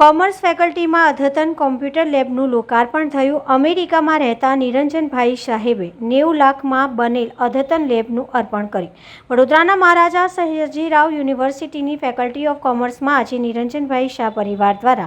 Commerce ફેકલ્ટીમાં અદ્યતન computer લેબનું લોકાર્પણ થયું. અમેરિકામાં રહેતા નિરંજનભાઈ સાહેબે નેવું લાખમાં બનેલ અદ્યતન લેબનું અર્પણ કર્યું. વડોદરાના મહારાજા સયાજીરાવ યુનિવર્સિટીની ફેકલ્ટી ઓફ કોમર્સમાં આજે નિરંજનભાઈ શાહ પરિવાર દ્વારા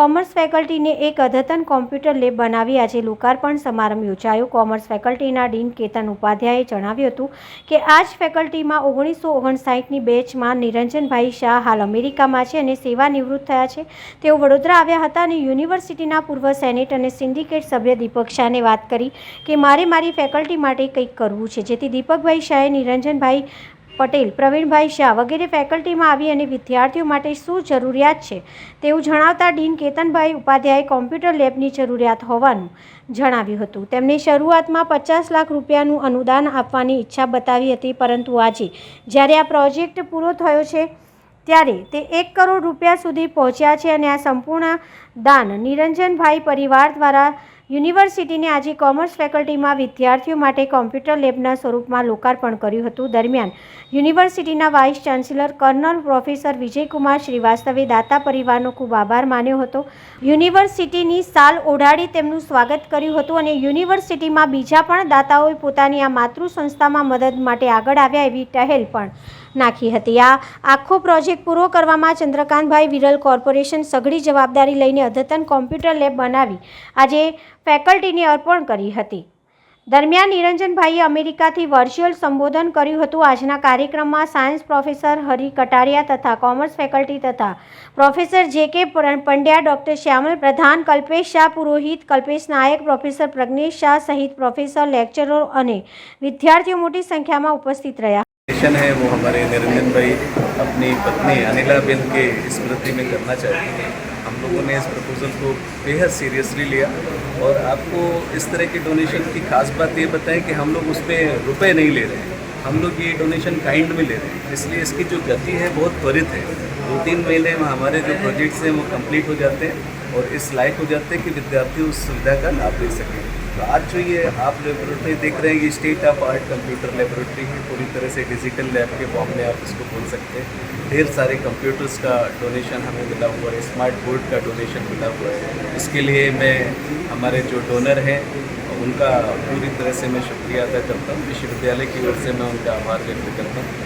કોમર્સ ફેકલ્ટીને એક અદ્યતન કોમ્પ્યુટર લેબ બનાવી આજે લોકાર્પણ સમારંભ યોજાયો. કોમર્સ ફેકલ્ટીના ડીન કેતન ઉપાધ્યાયે જણાવ્યું હતું કે, આ જ ફેકલ્ટીમાં ઓગણીસો ઓગણસાઠની બેચમાં નિરંજનભાઈ શાહ હાલ અમેરિકામાં છે અને સેવા નિવૃત્ત થયા છે. તેઓ વડોદરા આવ્યા હતા અને યુનિવર્સિટીના પૂર્વ સેનેટ અને સિન્ડિકેટ સભ્ય દીપક શાહને વાત કરી કે મારે મારી ફેકલ્ટી માટે કંઈક કરવું છે. જેથી દીપકભાઈ શાહે નિરંજનભાઈ પટેલ, પ્રવીણભાઈ શાહ વગેરે ફેકલ્ટીમાં આવી અને વિદ્યાર્થીઓ માટે શું જરૂરિયાત છે તેવું જણાવતા ડીન કેતનભાઈ ઉપાધ્યાયે કોમ્પ્યુટર લેબની જરૂરિયાત હોવાનું જણાવ્યું હતું. તેમણે શરૂઆતમાં પચાસ લાખ રૂપિયાનું અનુદાન આપવાની ઈચ્છા બતાવી હતી, પરંતુ આજે જ્યારે આ પ્રોજેક્ટ પૂરો થયો છે ત્યારે તે એક કરોડ રૂપિયા સુધી પહોંચ્યા છે અને આ સંપૂર્ણ દાન નિરંજનભાઈ પરિવાર દ્વારા યુનિવર્સિટીને આજે કોમર્સ ફેકલ્ટીમાં વિદ્યાર્થીઓ માટે કોમ્પ્યુટર લેબના સ્વરૂપમાં લોકાર્પણ કર્યું હતું. દરમિયાન યુનિવર્સિટીના vice chancellor colonel professor Vijaykumar શ્રીવાસ્તવે દાતા પરિવારનો ખૂબ આભાર માન્યો હતો. યુનિવર્સિટીની સાલ ઓઢાડી તેમનું સ્વાગત કર્યું હતું અને યુનિવર્સિટીમાં બીજા પણ દાતાઓએ પોતાની આ માતૃ સંસ્થામાં મદદ માટે આગળ આવ્યા એવી ટહેલ પણ નાખી હતી. આ આખો પ્રોજેક્ટ પૂરો કરવામાં ચંદ્રકાંતભાઈ વિરલ કોર્પોરેશન સઘળી જવાબદારી લઈને અદ્યતન કોમ્પ્યુટર લેબ બનાવી આજે ફેકલ્ટીને અર્પણ કરી હતી. દરમિયાન નિરંજનભાઈએ અમેરિકાથી વર્ચ્યુઅલ સંબોધન કર્યું હતું. આજના કાર્યક્રમમાં સાયન્સ પ્રોફેસર હરિ કટારિયા તથા કોમર્સ ફેકલ્ટી તથા પ્રોફેસર જે કે પંડ્યા, ડૉક્ટર શ્યામલ પ્રધાન, કલ્પેશ શાહ પુરોહિત, કલ્પેશ નાયક, પ્રોફેસર પ્રજ્ઞેશ શાહ સહિત પ્રોફેસર લેક્ચરો અને વિદ્યાર્થીઓ મોટી સંખ્યામાં ઉપસ્થિત રહ્યા. मिशन है, वो हमारे निरंजन भाई अपनी पत्नी अनिला बेन के स्मृति में करना चाहते हैं। हम लोगों ने इस प्रपोजल को बेहद सीरियसली लिया। और आपको इस तरह के डोनेशन की खास बात ये बताएँ कि हम लोग उस पर रुपये नहीं ले रहे हैं। हम लोग ये डोनेशन काइंड में ले रहे हैं। इसलिए इसकी जो गति है, बहुत त्वरित है। दो तीन महीने में हमारे जो प्रोजेक्ट्स हैं, वो कंप्लीट हो जाते हैं और इस लायक हो जाते हैं कि विद्यार्थी उस सुविधा का लाभ ले सकें। तो आज जो ये आप लेबोरेटरी देख रहे हैं, ये state of art computer laboratory है। पूरी तरह से डिजिटल लैब के फॉर्म में आप इसको बोल सकते हैं। ढेर सारे कंप्यूटर्स का डोनेशन हमें मिला हुआ है स्मार्ट बोर्ड का डोनेशन मिला हुआ है। इसके लिए मैं, हमारे जो डोनर हैं, उनका पूरी तरह से मैं शुक्रिया अदा करता हूँ। विश्वविद्यालय की ओर से मैं उनका आभार व्यक्त करता हूँ।